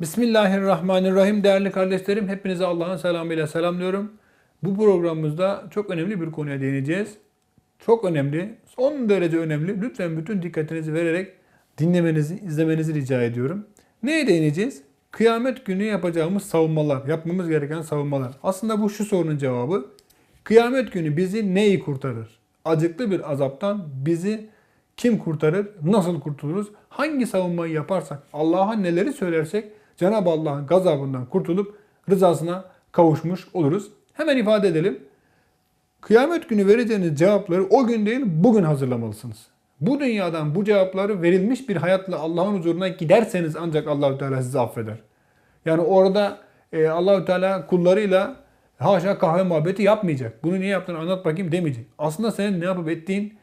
Bismillahirrahmanirrahim değerli kardeşlerim. Hepinize Allah'ın selamıyla selamlıyorum. Bu programımızda çok önemli bir konuya değineceğiz. Çok önemli, son derece önemli. Lütfen bütün dikkatinizi vererek dinlemenizi, izlemenizi rica ediyorum. Neye değineceğiz? Kıyamet günü yapacağımız savunmalar, yapmamız gereken savunmalar. Aslında bu şu sorunun cevabı. Kıyamet günü bizi neyi kurtarır? Acıklı bir azaptan bizi kim kurtarır? Nasıl kurtuluruz? Hangi savunmayı yaparsak, Allah'a neleri söylersek Cenab-ı Allah'ın gazabından kurtulup rızasına kavuşmuş oluruz. Hemen ifade edelim. Kıyamet günü vereceğiniz cevapları o gün değil bugün hazırlamalısınız. Bu dünyadan bu cevapları verilmiş bir hayatla Allah'ın huzuruna giderseniz ancak Allahü Teala sizi affeder. Yani orada e, Allahü Teala kullarıyla haşa kahve muhabbeti yapmayacak. Bunu niye yaptığını anlat bakayım demeyecek. Aslında senin ne yapıp ettiğin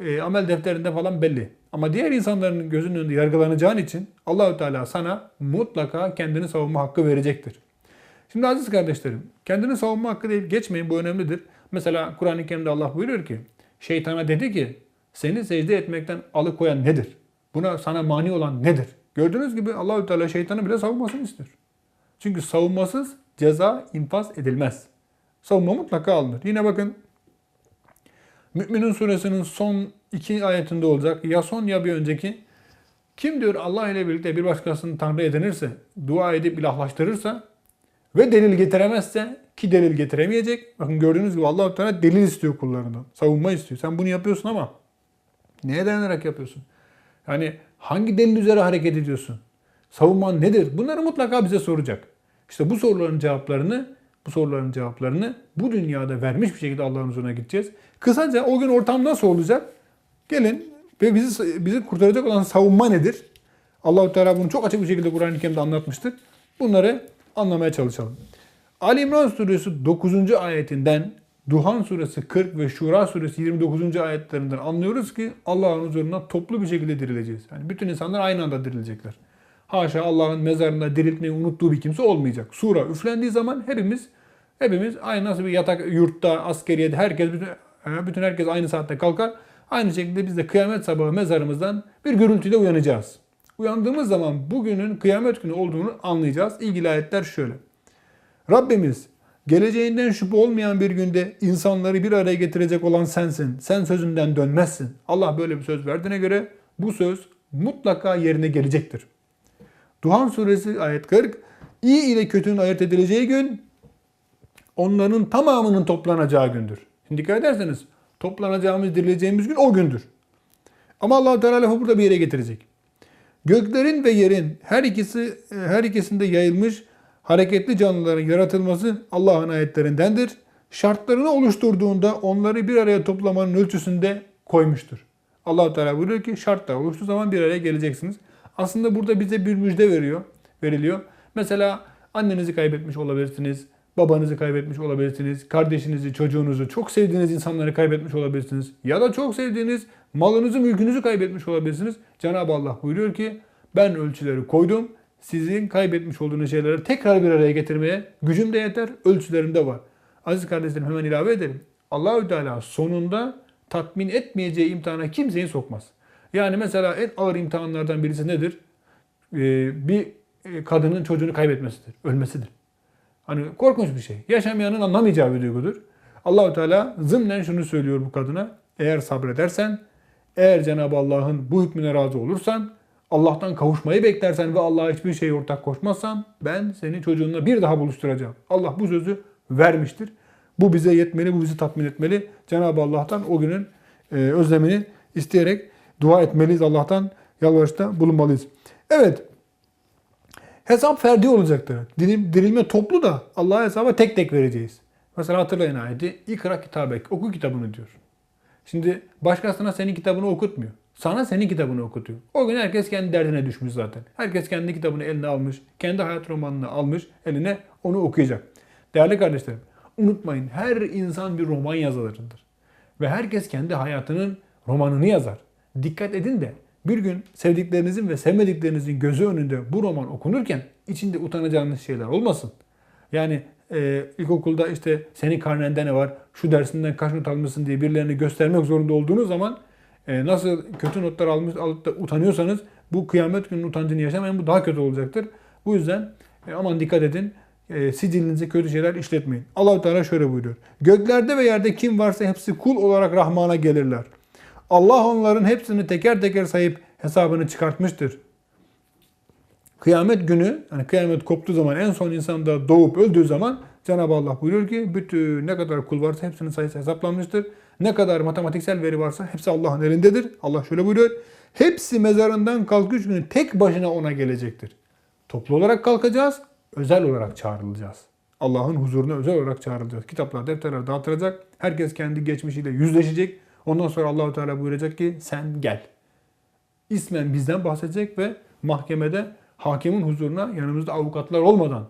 e, amel defterinde falan belli. Ama diğer insanların gözünün önünde yargılanacağın için Allahü Teala sana mutlaka kendini savunma hakkı verecektir. Şimdi aziz kardeşlerim, kendini savunma hakkı değil geçmeyin bu önemlidir. Mesela Kur'an-ı Kerim'de Allah buyuruyor ki şeytana dedi ki seni secde etmekten alıkoyan nedir? Buna sana mani olan nedir? Gördüğünüz gibi Allahü Teala şeytanı bile savunmasını istiyor. Çünkü savunmasız ceza infaz edilmez. Savunma mutlaka alınır. Yine bakın Mü'minun suresinin son iki ayetinde olacak. Ya son ya bir önceki. Kim diyor Allah ile birlikte bir başkasını Tanrı edinirse, dua edip ilahlaştırırsa ve delil getiremezse ki delil getiremeyecek. Bakın gördüğünüz gibi Allah Teala delil istiyor kullarından. Savunma istiyor. Sen bunu yapıyorsun ama neye dayanarak yapıyorsun? Yani hangi delil üzere hareket ediyorsun? Savunman nedir? Bunları mutlaka bize soracak. İşte bu soruların cevaplarını bu soruların cevaplarını bu dünyada vermiş bir şekilde Allah'ın huzuruna gideceğiz. Kısaca o gün ortam nasıl olacak? Gelin ve bizi bizi kurtaracak olan savunma nedir? Allahu Teala bunu çok açık bir şekilde Kur'an-ı Kerim'de anlatmıştır. Bunları anlamaya çalışalım. Ali İmran suresi 9. ayetinden Duhan suresi 40 ve Şura suresi 29. ayetlerinden anlıyoruz ki Allah'ın huzuruna toplu bir şekilde dirileceğiz. Yani bütün insanlar aynı anda dirilecekler. Haşa Allah'ın mezarında diriltmeyi unuttuğu bir kimse olmayacak. Sura üflendiği zaman hepimiz hepimiz aynı nasıl bir yatak yurtta, askeriyede herkes bütün, bütün herkes aynı saatte kalkar. Aynı şekilde biz de kıyamet sabahı mezarımızdan bir gürültüyle uyanacağız. Uyandığımız zaman bugünün kıyamet günü olduğunu anlayacağız. İlgili ayetler şöyle. Rabbimiz geleceğinden şüphe olmayan bir günde insanları bir araya getirecek olan sensin. Sen sözünden dönmezsin. Allah böyle bir söz verdiğine göre bu söz mutlaka yerine gelecektir. Duhan suresi ayet 40. İyi ile kötünün ayırt edileceği gün onların tamamının toplanacağı gündür. Şimdi dikkat ederseniz toplanacağımız, dirileceğimiz gün o gündür. Ama Allah Teala lafı burada bir yere getirecek. Göklerin ve yerin her ikisi her ikisinde yayılmış hareketli canlıların yaratılması Allah'ın ayetlerindendir. Şartlarını oluşturduğunda onları bir araya toplamanın ölçüsünde koymuştur. Allah Teala buyuruyor ki şartlar oluştuğu zaman bir araya geleceksiniz. Aslında burada bize bir müjde veriyor, veriliyor. Mesela annenizi kaybetmiş olabilirsiniz, babanızı kaybetmiş olabilirsiniz, kardeşinizi, çocuğunuzu, çok sevdiğiniz insanları kaybetmiş olabilirsiniz. Ya da çok sevdiğiniz malınızı, mülkünüzü kaybetmiş olabilirsiniz. Cenab-ı Allah buyuruyor ki ben ölçüleri koydum. Sizin kaybetmiş olduğunuz şeyleri tekrar bir araya getirmeye gücüm de yeter, ölçülerim de var. Aziz kardeşlerim hemen ilave edelim. Allahü Teala sonunda tatmin etmeyeceği imtihana kimseyi sokmaz. Yani mesela en ağır imtihanlardan birisi nedir? Ee, bir kadının çocuğunu kaybetmesidir, ölmesidir. Hani korkunç bir şey. Yaşamayanın anlamayacağı bir duygudur. Allahu Teala zımnen şunu söylüyor bu kadına. Eğer sabredersen, eğer Cenab-ı Allah'ın bu hükmüne razı olursan, Allah'tan kavuşmayı beklersen ve Allah'a hiçbir şey ortak koşmazsan ben seni çocuğunla bir daha buluşturacağım. Allah bu sözü vermiştir. Bu bize yetmeli, bu bizi tatmin etmeli. Cenab-ı Allah'tan o günün e, özlemini isteyerek dua etmeliyiz. Allah'tan yalvarışta bulunmalıyız. Evet. Hesap ferdi olacaktır. Dirilme toplu da Allah'a hesaba tek tek vereceğiz. Mesela hatırlayın ayeti. İkra kitabek. Oku kitabını diyor. Şimdi başkasına senin kitabını okutmuyor. Sana senin kitabını okutuyor. O gün herkes kendi derdine düşmüş zaten. Herkes kendi kitabını eline almış. Kendi hayat romanını almış. Eline onu okuyacak. Değerli kardeşlerim. Unutmayın her insan bir roman yazarıdır. Ve herkes kendi hayatının romanını yazar. Dikkat edin de bir gün sevdiklerinizin ve sevmediklerinizin gözü önünde bu roman okunurken içinde utanacağınız şeyler olmasın. Yani e, ilkokulda işte senin karnende ne var, şu dersinden kaç not almışsın diye birilerini göstermek zorunda olduğunuz zaman e, nasıl kötü notlar almış alıp da utanıyorsanız bu kıyamet günün utancını yaşamayın bu daha kötü olacaktır. Bu yüzden e, aman dikkat edin. E, sicilinize kötü şeyler işletmeyin. allah Teala şöyle buyuruyor. Göklerde ve yerde kim varsa hepsi kul olarak Rahman'a gelirler. Allah onların hepsini teker teker sayıp hesabını çıkartmıştır. Kıyamet günü, hani kıyamet koptuğu zaman en son insan da doğup öldüğü zaman Cenab-ı Allah buyuruyor ki bütün ne kadar kul varsa hepsinin sayısı hesaplanmıştır. Ne kadar matematiksel veri varsa hepsi Allah'ın elindedir. Allah şöyle buyuruyor. Hepsi mezarından kalkış günü tek başına ona gelecektir. Toplu olarak kalkacağız, özel olarak çağrılacağız. Allah'ın huzuruna özel olarak çağrılacağız. Kitaplar, defterler dağıtılacak. Herkes kendi geçmişiyle yüzleşecek. Ondan sonra Allahu Teala buyuracak ki sen gel. İsmen bizden bahsedecek ve mahkemede hakimin huzuruna yanımızda avukatlar olmadan,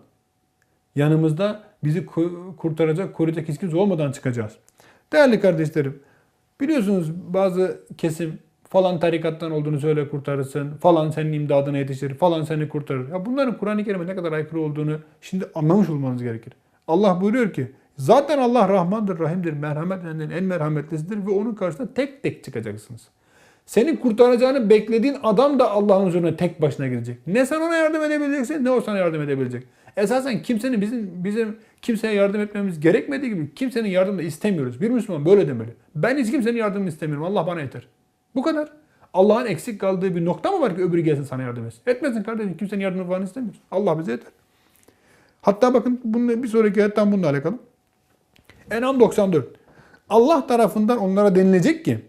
yanımızda bizi ku- kurtaracak, koruyacak hiç kimse olmadan çıkacağız. Değerli kardeşlerim, biliyorsunuz bazı kesim falan tarikattan olduğunu söyle kurtarırsın, falan senin imdadına yetişir, falan seni kurtarır. Ya bunların Kur'an-ı Kerim'e ne kadar aykırı olduğunu şimdi anlamış olmanız gerekir. Allah buyuruyor ki, zaten Allah Rahmandır, Rahim'dir, merhametlerinden en merhametlisidir ve onun karşısına tek tek çıkacaksınız. Seni kurtaracağını beklediğin adam da Allah'ın huzuruna tek başına gidecek. Ne sen ona yardım edebileceksin ne o sana yardım edebilecek. Esasen kimsenin bizim bizim kimseye yardım etmemiz gerekmediği gibi kimsenin yardımını istemiyoruz. Bir Müslüman böyle demeli. Ben hiç kimsenin yardımını istemiyorum. Allah bana yeter. Bu kadar. Allah'ın eksik kaldığı bir nokta mı var ki öbürü gelsin sana yardım etsin? Etmesin kardeşim. Kimsenin yardımını falan istemiyoruz. Allah bize yeter. Hatta bakın bunun bir sonraki ayetten bununla alakalı. En'am 94. Allah tarafından onlara denilecek ki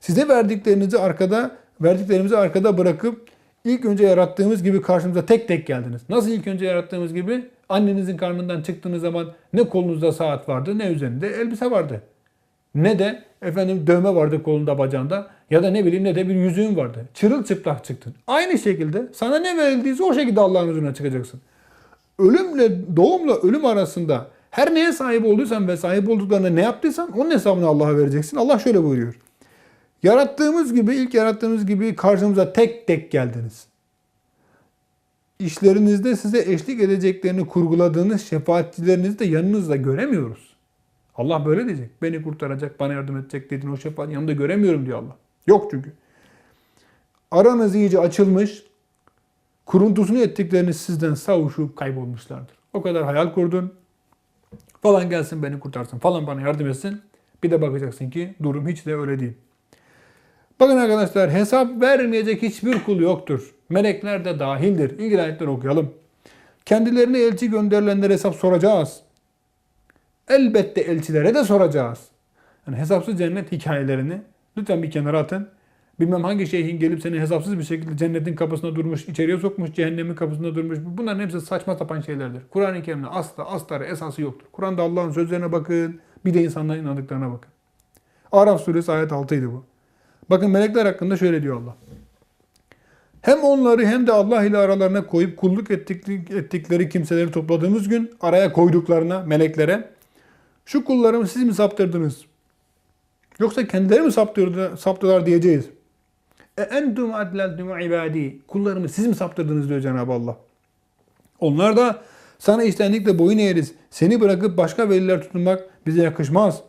size verdiklerinizi arkada verdiklerimizi arkada bırakıp ilk önce yarattığımız gibi karşımıza tek tek geldiniz. Nasıl ilk önce yarattığımız gibi? Annenizin karnından çıktığınız zaman ne kolunuzda saat vardı ne üzerinde elbise vardı. Ne de efendim dövme vardı kolunda bacağında ya da ne bileyim ne de bir yüzüğün vardı. Çırılçıplak çıktın. Aynı şekilde sana ne verildiyse o şekilde Allah'ın huzuruna çıkacaksın. Ölümle doğumla ölüm arasında her neye sahip olduysan ve sahip olduklarına ne yaptıysan onun hesabını Allah'a vereceksin. Allah şöyle buyuruyor. Yarattığımız gibi, ilk yarattığımız gibi karşımıza tek tek geldiniz. İşlerinizde size eşlik edeceklerini kurguladığınız şefaatçilerinizi de yanınızda göremiyoruz. Allah böyle diyecek. Beni kurtaracak, bana yardım edecek dediğin o şefaat yanında göremiyorum diyor Allah. Yok çünkü. Aranız iyice açılmış, kuruntusunu ettikleriniz sizden savuşup kaybolmuşlardır. O kadar hayal kurdun, falan gelsin beni kurtarsın, falan bana yardım etsin. Bir de bakacaksın ki durum hiç de öyle değil. Bakın arkadaşlar hesap vermeyecek hiçbir kul yoktur. Melekler de dahildir. İlgili ayetleri okuyalım. Kendilerine elçi gönderilenlere hesap soracağız. Elbette elçilere de soracağız. Yani hesapsız cennet hikayelerini lütfen bir kenara atın. Bilmem hangi şeyhin gelip seni hesapsız bir şekilde cennetin kapısına durmuş, içeriye sokmuş, cehennemin kapısına durmuş. Bunların hepsi saçma sapan şeylerdir. Kur'an-ı Kerim'de asla astarı esası yoktur. Kur'an'da Allah'ın sözlerine bakın, bir de insanların inandıklarına bakın. Araf suresi ayet 6 idi bu. Bakın melekler hakkında şöyle diyor Allah. Hem onları hem de Allah ile aralarına koyup kulluk ettikleri kimseleri topladığımız gün araya koyduklarına meleklere şu kullarımı siz mi saptırdınız? Yoksa kendileri mi saptırdı, saptılar diyeceğiz. E entum adlentum ibadi. Kullarımı siz mi saptırdınız diyor Cenab-ı Allah. Onlar da sana içtenlikle boyun eğeriz. Seni bırakıp başka veliler tutunmak bize yakışmaz.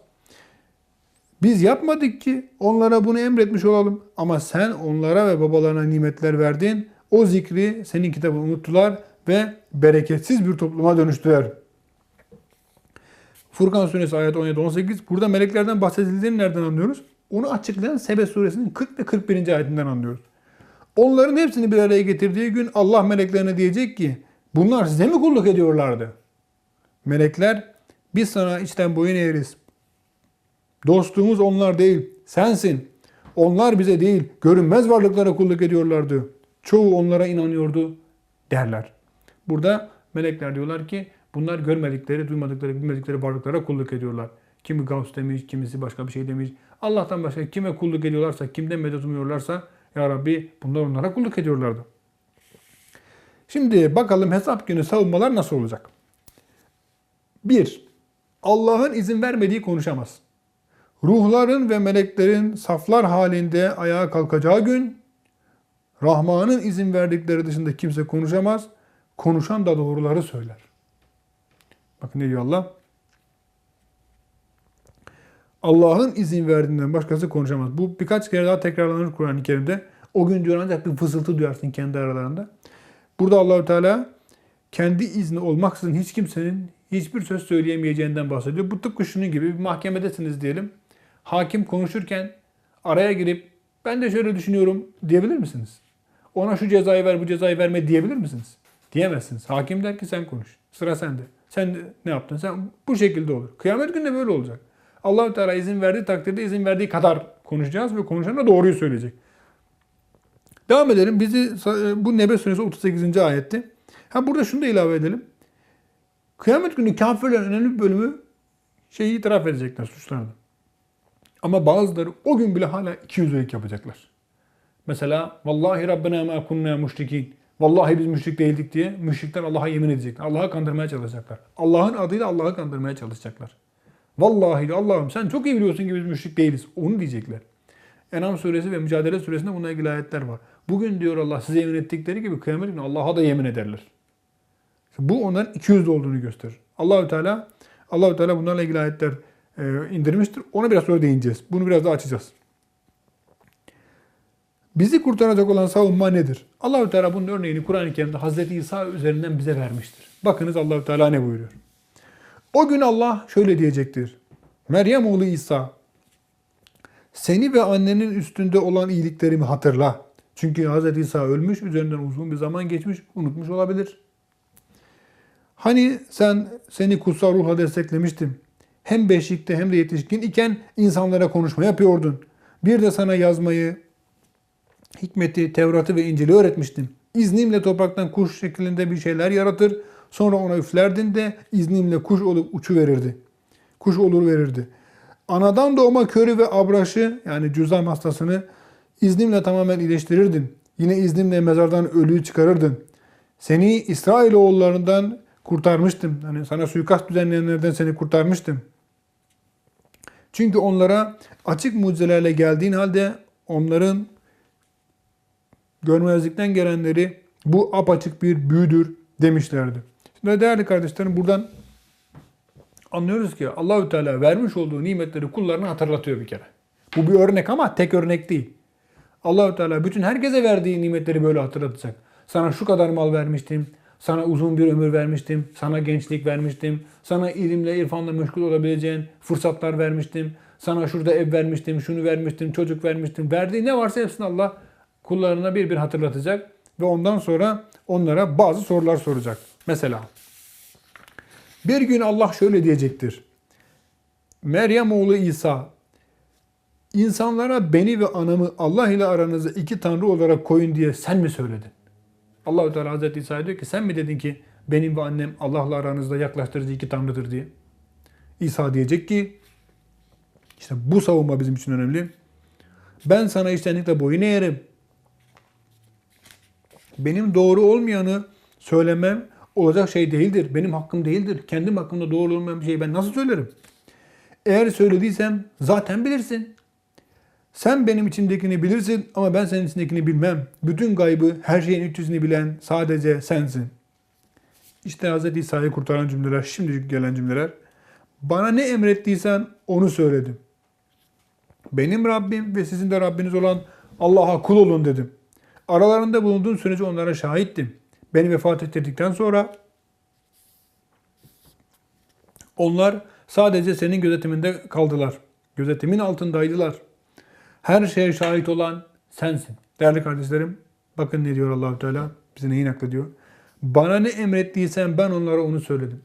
Biz yapmadık ki onlara bunu emretmiş olalım. Ama sen onlara ve babalarına nimetler verdin. O zikri senin kitabını unuttular ve bereketsiz bir topluma dönüştüler. Furkan suresi ayet 17-18. Burada meleklerden bahsedildiğini nereden anlıyoruz? Onu açıklayan Sebe suresinin 40 ve 41. ayetinden anlıyoruz. Onların hepsini bir araya getirdiği gün Allah meleklerine diyecek ki bunlar size mi kulluk ediyorlardı? Melekler biz sana içten boyun eğeriz. Dostluğumuz onlar değil, sensin. Onlar bize değil, görünmez varlıklara kulluk ediyorlardı. Çoğu onlara inanıyordu derler. Burada melekler diyorlar ki bunlar görmedikleri, duymadıkları, bilmedikleri varlıklara kulluk ediyorlar. Kimi Gauss demiş, kimisi başka bir şey demiş. Allah'tan başka kime kulluk ediyorlarsa, kimden medet umuyorlarsa ya Rabbi bunlar onlara kulluk ediyorlardı. Şimdi bakalım hesap günü savunmalar nasıl olacak? 1. Allah'ın izin vermediği konuşamaz. Ruhların ve meleklerin saflar halinde ayağa kalkacağı gün Rahman'ın izin verdikleri dışında kimse konuşamaz. Konuşan da doğruları söyler. Bakın ne diyor Allah? Allah'ın izin verdiğinden başkası konuşamaz. Bu birkaç kere daha tekrarlanır Kur'an-ı Kerim'de. O gün diyor ancak bir fısıltı duyarsın kendi aralarında. Burada Allahü Teala kendi izni olmaksızın hiç kimsenin hiçbir söz söyleyemeyeceğinden bahsediyor. Bu tıpkı şunun gibi bir mahkemedesiniz diyelim. Hakim konuşurken araya girip ben de şöyle düşünüyorum diyebilir misiniz? Ona şu cezayı ver bu cezayı verme diyebilir misiniz? Diyemezsiniz. Hakim der ki sen konuş. Sıra sende. Sen ne yaptın? Sen bu şekilde olur. Kıyamet günü de böyle olacak. Allahü Teala izin verdiği takdirde izin verdiği kadar konuşacağız ve konuşan da doğruyu söyleyecek. Devam edelim. Bizi bu Nebe suresi 38. ayetti. Ha burada şunu da ilave edelim. Kıyamet günü kafirlerin önemli bir bölümü şeyi itiraf edecekler suçlarını. Ama bazıları o gün bile hala iki yüzlülük yapacaklar. Mesela vallahi Rabbena ma kunna müşrikin. Vallahi biz müşrik değildik diye müşrikler Allah'a yemin edecekler. Allah'a kandırmaya çalışacaklar. Allah'ın adıyla Allah'ı kandırmaya çalışacaklar. Vallahi Allah'ım sen çok iyi biliyorsun ki biz müşrik değiliz. Onu diyecekler. Enam suresi ve Mücadele suresinde bununla ilgili ayetler var. Bugün diyor Allah size yemin ettikleri gibi kıyamet günü Allah'a da yemin ederler. Bu onların iki yüzlü olduğunu gösterir. Allahü Teala Allahü Teala bunlarla ilgili ayetler e, indirmiştir. Ona biraz sonra değineceğiz. Bunu biraz daha açacağız. Bizi kurtaracak olan savunma nedir? Allahü Teala bunun örneğini Kur'an-ı Kerim'de Hazreti İsa üzerinden bize vermiştir. Bakınız Allahü Teala ne buyuruyor? O gün Allah şöyle diyecektir. Meryem oğlu İsa seni ve annenin üstünde olan iyiliklerimi hatırla. Çünkü Hz. İsa ölmüş, üzerinden uzun bir zaman geçmiş, unutmuş olabilir. Hani sen seni kutsal ruhla desteklemiştim. Hem beşikte hem de yetişkin iken insanlara konuşma yapıyordun. Bir de sana yazmayı, hikmeti, Tevrat'ı ve İncil'i öğretmiştim. İznimle topraktan kuş şeklinde bir şeyler yaratır. Sonra ona üflerdin de iznimle kuş olup uçu verirdi. Kuş olur verirdi. Anadan doğma körü ve abraşı yani cüzam hastasını iznimle tamamen iyileştirirdin. Yine iznimle mezardan ölüyü çıkarırdın. Seni İsrail oğullarından kurtarmıştım. Hani sana suikast düzenleyenlerden seni kurtarmıştım. Çünkü onlara açık mucizelerle geldiğin halde onların görmezlikten gelenleri bu apaçık bir büyüdür demişlerdi. Şimdi değerli kardeşlerim buradan anlıyoruz ki Allahü Teala vermiş olduğu nimetleri kullarına hatırlatıyor bir kere. Bu bir örnek ama tek örnek değil. Allahü Teala bütün herkese verdiği nimetleri böyle hatırlatacak. Sana şu kadar mal vermiştim, sana uzun bir ömür vermiştim, sana gençlik vermiştim, sana ilimle, irfanla meşgul olabileceğin fırsatlar vermiştim, sana şurada ev vermiştim, şunu vermiştim, çocuk vermiştim. Verdiği ne varsa hepsini Allah kullarına bir bir hatırlatacak ve ondan sonra onlara bazı sorular soracak. Mesela bir gün Allah şöyle diyecektir. Meryem oğlu İsa insanlara beni ve anamı Allah ile aranızda iki tanrı olarak koyun diye sen mi söyledin? Allahu Teala Hazreti İsa diyor ki sen mi dedin ki benim ve annem Allah'la aranızda yaklaştırıcı iki tanrıdır diye. İsa diyecek ki işte bu savunma bizim için önemli. Ben sana içtenlikle boyun eğerim. Benim doğru olmayanı söylemem olacak şey değildir. Benim hakkım değildir. Kendim hakkımda doğru olmayan bir şeyi ben nasıl söylerim? Eğer söylediysem zaten bilirsin. Sen benim içimdekini bilirsin ama ben senin içindekini bilmem. Bütün gaybı, her şeyin üç bilen sadece sensin. İşte Hz. İsa'yı kurtaran cümleler, şimdi gelen cümleler. Bana ne emrettiysen onu söyledim. Benim Rabbim ve sizin de Rabbiniz olan Allah'a kul olun dedim. Aralarında bulunduğum sürece onlara şahittim. Beni vefat ettirdikten sonra onlar sadece senin gözetiminde kaldılar. Gözetimin altındaydılar. Her şeye şahit olan sensin. Değerli kardeşlerim, bakın ne diyor Allahü Teala bize neyi naklediyor. Bana ne emrettiysen ben onlara onu söyledim.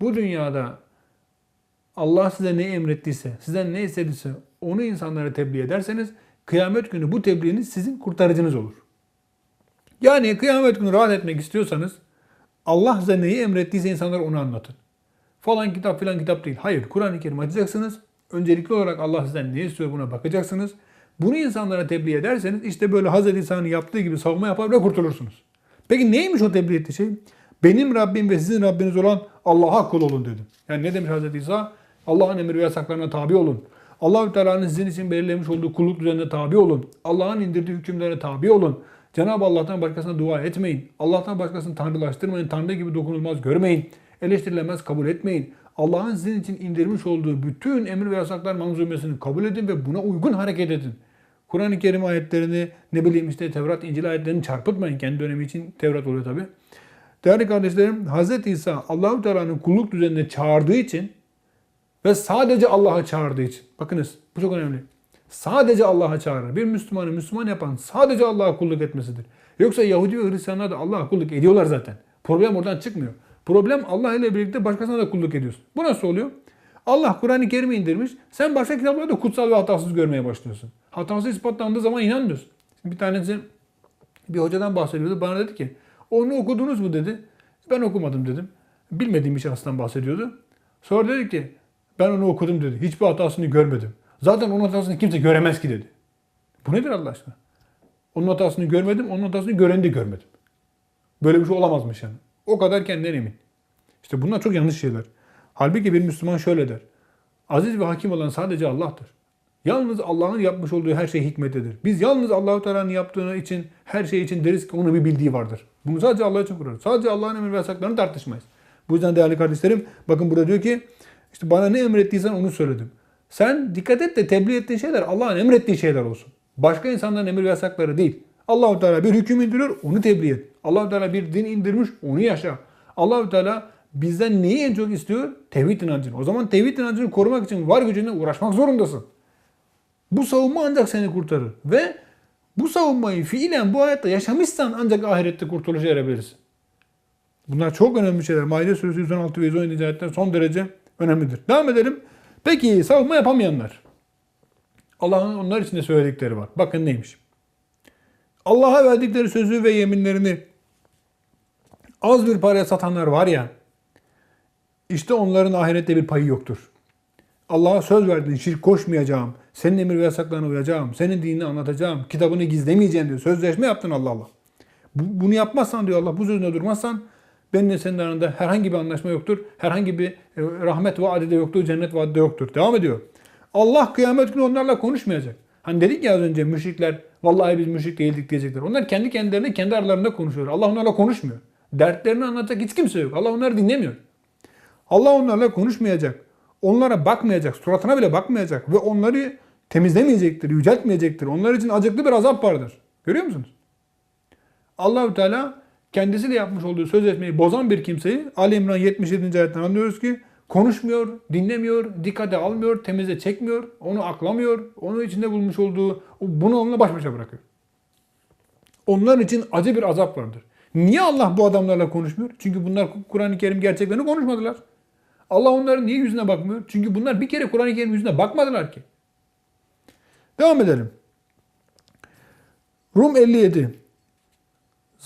Bu dünyada Allah size ne emrettiyse, sizden ne istediyse onu insanlara tebliğ ederseniz kıyamet günü bu tebliğiniz sizin kurtarıcınız olur. Yani kıyamet günü rahat etmek istiyorsanız Allah size neyi emrettiyse insanlara onu anlatın. Falan kitap filan kitap değil. Hayır Kur'an-ı Kerim açacaksınız. Öncelikli olarak Allah sizden ne istiyor buna bakacaksınız. Bunu insanlara tebliğ ederseniz işte böyle Hazreti İsa'nın yaptığı gibi savunma yapar ve kurtulursunuz. Peki neymiş o tebliğ ettiği şey? Benim Rabbim ve sizin Rabbiniz olan Allah'a kul olun dedim. Yani ne demiş Hazreti İsa? Allah'ın emir ve yasaklarına tabi olun. Allahü Teala'nın sizin için belirlemiş olduğu kulluk düzenine tabi olun. Allah'ın indirdiği hükümlerine tabi olun. Cenab-ı Allah'tan başkasına dua etmeyin. Allah'tan başkasını tanrılaştırmayın. Tanrı gibi dokunulmaz görmeyin. Eleştirilemez kabul etmeyin. Allah'ın sizin için indirmiş olduğu bütün emir ve yasaklar manzumesini kabul edin ve buna uygun hareket edin. Kur'an-ı Kerim ayetlerini ne bileyim işte Tevrat, İncil ayetlerini çarpıtmayın. Kendi dönemi için Tevrat oluyor tabi. Değerli kardeşlerim, Hz. İsa Allahu Teala'nın kulluk düzenine çağırdığı için ve sadece Allah'a çağırdığı için. Bakınız bu çok önemli. Sadece Allah'a çağırır. Bir Müslümanı Müslüman yapan sadece Allah'a kulluk etmesidir. Yoksa Yahudi ve Hristiyanlar da Allah'a kulluk ediyorlar zaten. Problem oradan çıkmıyor. Problem Allah ile birlikte başkasına da kulluk ediyorsun. Bu nasıl oluyor? Allah Kur'an-ı Kerim'i indirmiş. Sen başka kitapları da kutsal ve hatasız görmeye başlıyorsun. Hatası ispatlandığı zaman inanmıyorsun. Bir tanesi bir hocadan bahsediyordu. Bana dedi ki onu okudunuz mu dedi. Ben okumadım dedim. Bilmediğim bir şahstan bahsediyordu. Sonra dedi ki ben onu okudum dedi. Hiçbir hatasını görmedim. Zaten onun hatasını kimse göremez ki dedi. Bu nedir Allah aşkına? Onun hatasını görmedim, onun hatasını göreni de görmedim. Böyle bir şey olamazmış yani. O kadar kendinden emin. İşte bunlar çok yanlış şeyler. Halbuki bir Müslüman şöyle der. Aziz ve hakim olan sadece Allah'tır. Yalnız Allah'ın yapmış olduğu her şey hikmetedir. Biz yalnız Allahu Teala'nın yaptığını için her şey için deriz ki onun bir bildiği vardır. Bunu sadece Allah için kurarız. Sadece Allah'ın emir ve yasaklarını tartışmayız. Bu yüzden değerli kardeşlerim bakın burada diyor ki işte bana ne emrettiysen onu söyledim. Sen dikkat et de tebliğ ettiğin şeyler Allah'ın emrettiği şeyler olsun. Başka insanların emir ve yasakları değil. Allahu Teala bir hüküm indiriyor, onu tebliğ et. Allahu Teala bir din indirmiş, onu yaşa. Allahu Teala bizden neyi en çok istiyor? Tevhid inancını. O zaman tevhid inancını korumak için var gücünle uğraşmak zorundasın. Bu savunma ancak seni kurtarır. Ve bu savunmayı fiilen bu hayatta yaşamışsan ancak ahirette kurtuluşa erebilirsin. Bunlar çok önemli şeyler. Maide suresi 116 ve 117. ayetler son derece önemlidir. Devam edelim. Peki savunma yapamayanlar. Allah'ın onlar için de söyledikleri var. Bakın neymiş. Allah'a verdikleri sözü ve yeminlerini az bir paraya satanlar var ya, işte onların ahirette bir payı yoktur. Allah'a söz verdin, şirk koşmayacağım, senin emir ve yasaklarına uyacağım, senin dinini anlatacağım, kitabını gizlemeyeceğim diyor. Sözleşme yaptın Allah Allah. Bu- bunu yapmazsan diyor Allah, bu sözüne durmazsan benimle senin aranda herhangi bir anlaşma yoktur, herhangi bir e, rahmet vaadi de yoktur, cennet vaadi de yoktur. Devam ediyor. Allah kıyamet günü onlarla konuşmayacak. Hani dedik ya az önce müşrikler, vallahi biz müşrik değildik diyecekler. Onlar kendi kendilerine, kendi aralarında konuşuyor. Allah onlarla konuşmuyor. Dertlerini anlatacak hiç kimse yok. Allah onları dinlemiyor. Allah onlarla konuşmayacak. Onlara bakmayacak. Suratına bile bakmayacak. Ve onları temizlemeyecektir, yüceltmeyecektir. Onlar için acıklı bir azap vardır. Görüyor musunuz? Allahü Teala kendisiyle yapmış olduğu sözleşmeyi bozan bir kimseyi Ali İmran 77. ayetten anlıyoruz ki konuşmuyor, dinlemiyor, dikkate almıyor, temize çekmiyor, onu aklamıyor, onun içinde bulmuş olduğu bunu onunla baş başa bırakıyor. Onlar için acı bir azap vardır. Niye Allah bu adamlarla konuşmuyor? Çünkü bunlar Kur'an-ı Kerim gerçeklerini konuşmadılar. Allah onların niye yüzüne bakmıyor? Çünkü bunlar bir kere Kur'an-ı Kerim yüzüne bakmadılar ki. Devam edelim. Rum 57.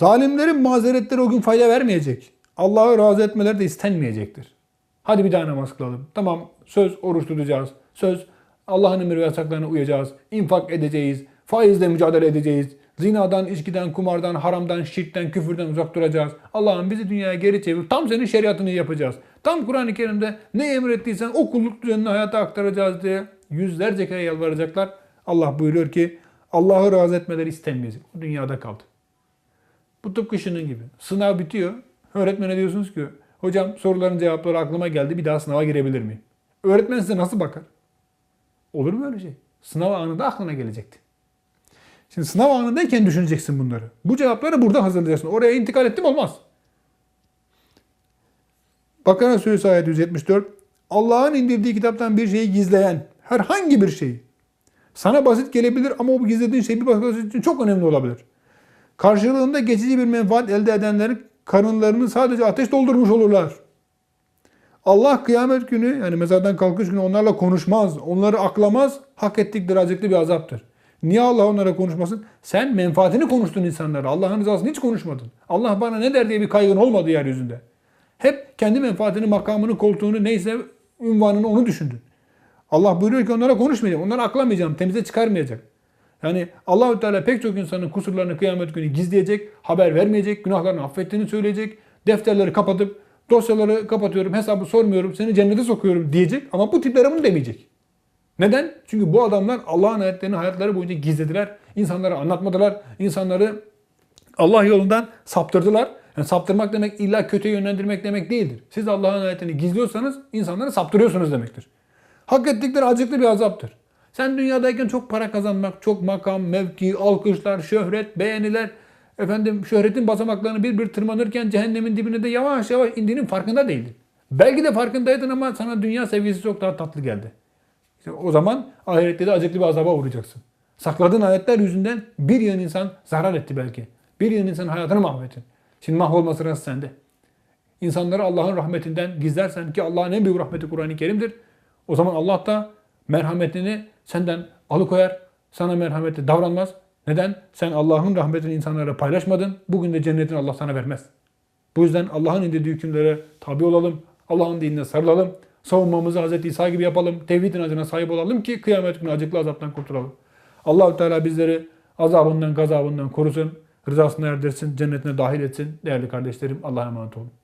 Zalimlerin mazeretleri o gün fayda vermeyecek. Allah'ı razı etmeleri de istenmeyecektir. Hadi bir daha namaz kılalım. Tamam söz oruç tutacağız. Söz Allah'ın emir ve yasaklarına uyacağız. İnfak edeceğiz. Faizle mücadele edeceğiz. Zinadan, içkiden, kumardan, haramdan, şirkten, küfürden uzak duracağız. Allah'ım bizi dünyaya geri çevir. Tam senin şeriatını yapacağız. Tam Kur'an-ı Kerim'de ne emrettiysen o kulluk düzenini hayata aktaracağız diye yüzlerce kere yalvaracaklar. Allah buyuruyor ki Allah'ı razı etmeleri istenmeyecek. O dünyada kaldı. Bu tıpkı şunun gibi. Sınav bitiyor. Öğretmene diyorsunuz ki hocam soruların cevapları aklıma geldi bir daha sınava girebilir miyim? Öğretmen size nasıl bakar? Olur mu öyle şey? Sınav anında aklına gelecekti. Şimdi sınav anındayken düşüneceksin bunları. Bu cevapları burada hazırlayacaksın. Oraya intikal ettim olmaz. Bakara Suresi ayet 174. Allah'ın indirdiği kitaptan bir şeyi gizleyen herhangi bir şeyi sana basit gelebilir ama o gizlediğin şey bir başkası için çok önemli olabilir. Karşılığında geçici bir menfaat elde edenlerin karınlarını sadece ateş doldurmuş olurlar. Allah kıyamet günü yani mezardan kalkış günü onlarla konuşmaz, onları aklamaz, hak ettikleri acıklı bir azaptır. Niye Allah onlara konuşmasın? Sen menfaatini konuştun insanlara. Allah'ın rızasını hiç konuşmadın. Allah bana ne der diye bir kaygın olmadı yeryüzünde. Hep kendi menfaatini, makamını, koltuğunu neyse ünvanını onu düşündün. Allah buyuruyor ki onlara konuşmayacağım. Onları aklamayacağım. Temize çıkarmayacak. Yani Allahü Teala pek çok insanın kusurlarını kıyamet günü gizleyecek, haber vermeyecek, günahlarını affettiğini söyleyecek, defterleri kapatıp dosyaları kapatıyorum, hesabı sormuyorum, seni cennete sokuyorum diyecek ama bu tiplere bunu demeyecek. Neden? Çünkü bu adamlar Allah'ın ayetlerini hayatları boyunca gizlediler. İnsanlara anlatmadılar. İnsanları Allah yolundan saptırdılar. Yani saptırmak demek illa kötüye yönlendirmek demek değildir. Siz Allah'ın ayetini gizliyorsanız insanları saptırıyorsunuz demektir. Hak ettikleri acıklı bir azaptır. Sen dünyadayken çok para kazanmak, çok makam, mevki, alkışlar, şöhret, beğeniler, efendim şöhretin basamaklarını bir bir tırmanırken cehennemin dibine de yavaş yavaş indiğinin farkında değildin. Belki de farkındaydın ama sana dünya sevgisi çok daha tatlı geldi. İşte o zaman ahirette de acıklı bir azaba uğrayacaksın. Sakladığın ayetler yüzünden bir yığın insan zarar etti belki. Bir yığın insanın hayatını mahvettin. Şimdi mahvolma sırası sende. İnsanları Allah'ın rahmetinden gizlersen ki Allah'ın en büyük rahmeti Kur'an-ı Kerim'dir. O zaman Allah da merhametini senden alıkoyar. Sana merhametli davranmaz. Neden? Sen Allah'ın rahmetini insanlara paylaşmadın. Bugün de cennetini Allah sana vermez. Bu yüzden Allah'ın indirdiği hükümlere tabi olalım. Allah'ın dinine sarılalım. Savunmamızı Hz. İsa gibi yapalım. Tevhid inancına sahip olalım ki kıyamet günü acıklı azaptan kurtulalım. Allahü Teala bizleri azabından, gazabından korusun. Rızasına erdirsin, cennetine dahil etsin. Değerli kardeşlerim Allah'a emanet olun.